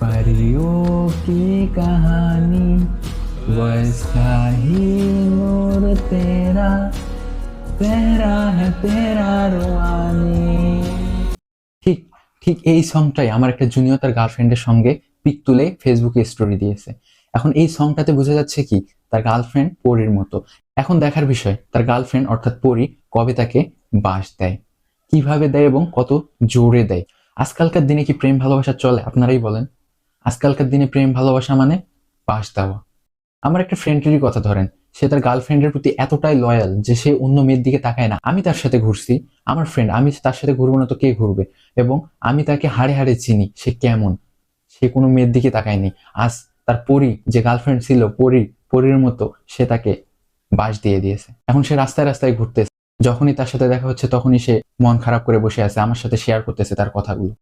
सुनी है परियों की कहानी वैसा ही नूर तेरा तेरा है तेरा रुआनी ঠিক ঠিক এই সংটাই আমার একটা জুনিয়র তার গার্লফ্রেন্ডের সঙ্গে পিক তুলে ফেসবুকে স্টোরি দিয়েছে এখন এই সংটাতে বোঝা যাচ্ছে কি তার গার্লফ্রেন্ড পরীর মতো এখন দেখার বিষয় তার গার্লফ্রেন্ড অর্থাৎ পরী কবে তাকে বাস দেয় কিভাবে দেয় এবং কত জোরে দেয় আজকালকার দিনে কি প্রেম ভালোবাসা চলে আপনারাই বলেন আজকালকার দিনে প্রেম, ভালোবাসা মানে বাস দেওয়া। আমার একটা ফ্রেন্ডেরই কথা ধরেন, সে তার গার্লফ্রেন্ডের প্রতি এতটাই লয়াল যে সে অন্য মেয়ের দিকে তাকায় না। আমি তার সাথে ঘুরছি, আমার ফ্রেন্ড আমি তার সাথে ঘুরবো না তো কে ঘুরবে? এবং আমি তাকে হাড়ে হাড়ে চিনি, সে কেমন? সে কোনো মেয়ের দিকে তাকায়নি। আজ তার পরি, যে গার্লফ্রেন্ড ছিল, পরি, পরির মতো, সে তাকে বাস দিয়ে দিয়েছে। এখন সে রাস্তায় রাস্তায় ঘুরতেছে। যখনই তার সাথে দেখা হচ্ছে, তখনই সে মন খারাপ করে বসে আছে, আমার সাথে শেয়ার করতেছে তার কথাগুলো।